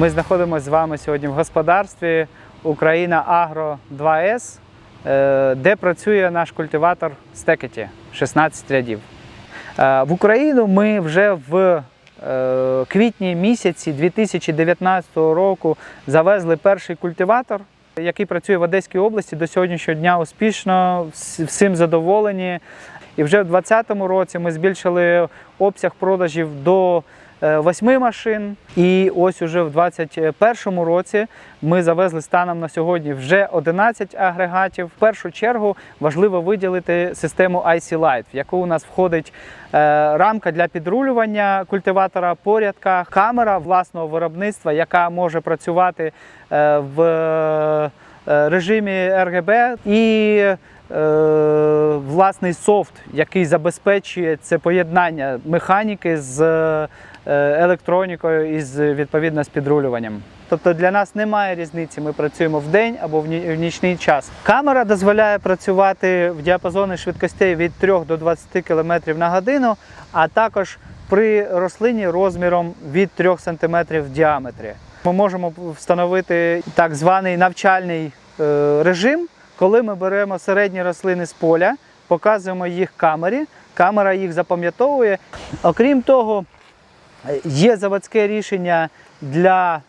Ми знаходимося з вами сьогодні в господарстві Україна Агро 2С, е, де працює наш культиватор Стекеті 16 рядів. Е, В Україну ми вже в е, квітні місяці 2019 року завезли перший культиватор, який працює в Одеській області до сьогоднішнього дня успішно, всім задоволені. І вже в 2020 році ми збільшили обсяг продажів до восьми машин. І ось уже в 2021 році ми завезли станом на сьогодні вже 11 агрегатів. В першу чергу важливо виділити систему IC Light, в яку у нас входить е, рамка для підрулювання культиватора по рядках, камера власного виробництва, яка може працювати е, в е, режимі RGB і е, власний софт, який забезпечує це поєднання механіки з е, електронікою і з відповідно з підрулюванням. Тобто для нас немає різниці, ми працюємо в день або в нічний час. Камера дозволяє працювати в діапазоні швидкостей від 3 до 20 км на годину, а також при рослині розміром від 3 см в діаметрі. Ми можемо встановити так званий навчальний е, режим, коли ми беремо середні рослини з поля, показуємо їх камері, камера їх запам'ятовує. Окрім того, е, є заводське рішення для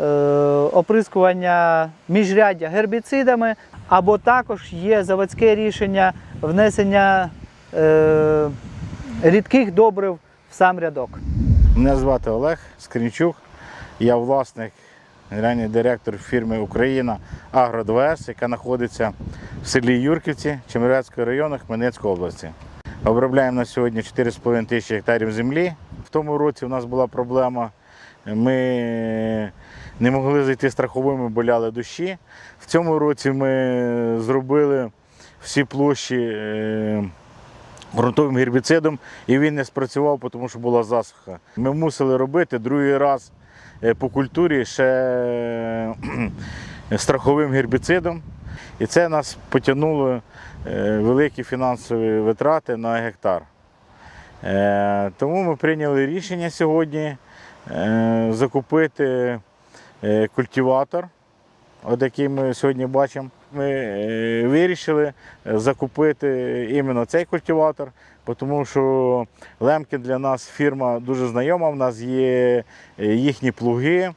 е, оприскування міжряддя гербіцидами, або також є заводське рішення внесення е, рідких добрив в сам рядок. Мене звати Олег Скрінчук. Я власник, генеральний директор фірми Україна Агро 2С, яка знаходиться в селі Юрківці Чемеровецького району Хмельницької області. Обробляємо на сьогодні 4,5 тисячі гектарів землі. Тому році у нас була проблема. Ми не могли зайти страховими, боляли дощі. В цьому році ми зробили всі площі. е, ґрунтовим гербіцидом, і він не спрацював, тому що була засуха. Ми мусили робити другий раз е, по культурі ще е, страховим гербіцидом. І це нас потягнуло великі фінансові витрати на гектар. Е, Тому ми прийняли рішення сьогодні е, закупити е, культиватор, от який ми сьогодні бачимо. Ми вирішили закупити іменно цей культиватор, тому що Лемкін для нас фірма дуже знайома. У нас є їхні плуги.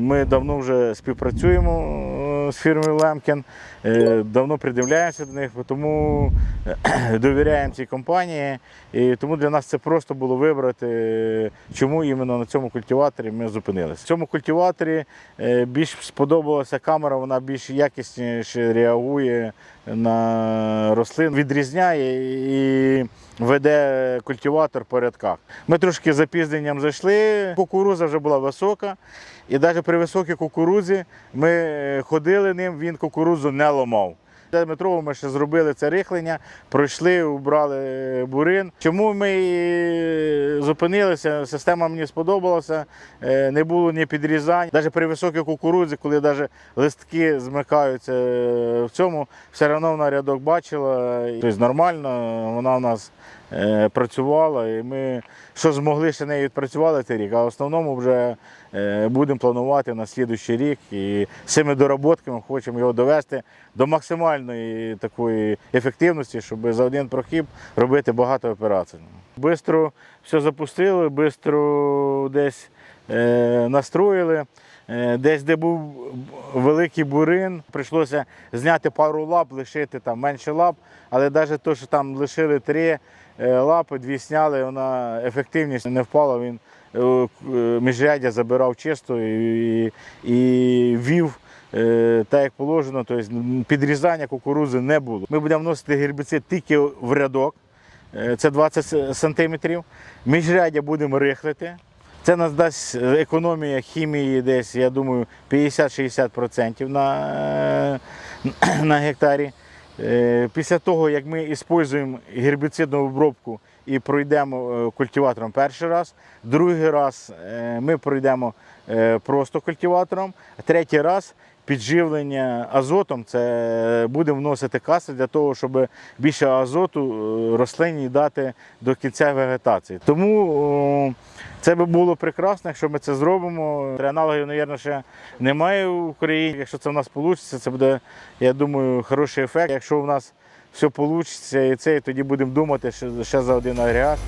Ми давно вже співпрацюємо з фірмою Лемкін, е, давно придивляємося до них, тому е, довіряємо цій компанії. І тому для нас це просто було вибрати, е, чому іменно на цьому культиваторі ми зупинилися. В цьому культиваторі більш сподобалася камера, вона більш якісніше реагує на рослин, відрізняє і веде культиватор по рядках. Ми трошки запізненням зайшли, кукуруза вже була висока, і навіть при високій кукурузі ми е, ходили ним, він кукурузу не ламав. Метрово ми ще зробили це рихлення, пройшли, убрали бурин. Чому ми і зупинилися? Система мені сподобалася, е, не було ні підрізань. Навіть при високій кукурудзі, коли навіть листки змикаються е, в цьому, все одно вона рядок бачила. Тобто нормально, вона в нас е, працювала, і ми що змогли ще нею відпрацювали цей рік, а в основному вже е, будемо планувати на наступний рік. І цими доработками хочемо його довести до максимальної такої ефективності, щоб за один прохід робити багато операцій. Бистро все запустили, бистро десь е, настроїли. Е, Десь, де був великий бурин, прийшлося зняти пару лап, лишити там менше лап, але навіть те, що там лишили три е, лапи, дві сняли, вона ефективність не впала. Він е, е, забирав чисто і, і вів е, так, як положено, тобто підрізання кукурузи не було. Ми будемо вносити гербіцид тільки в рядок, е, це 20 сантиметрів. Міжряддя будемо рихлити. Це нас дасть економія хімії десь, я думаю, 50-60% на, е, на гектарі. Е, Після того, як ми використовуємо гербіцидну обробку і пройдемо е, культиватором перший раз, другий раз ми пройдемо просто культиватором, третій раз підживлення азотом це будемо вносити каси для того, щоб більше азоту е, рослині дати до кінця вегетації. Тому Це би було прекрасно, якщо ми це зробимо. Аналогів, мабуть, ще немає в Україні. Якщо це в нас вийде, це буде, я думаю, хороший ефект. Якщо в нас все вийде, і це, тоді будемо думати ще, за один агрегат.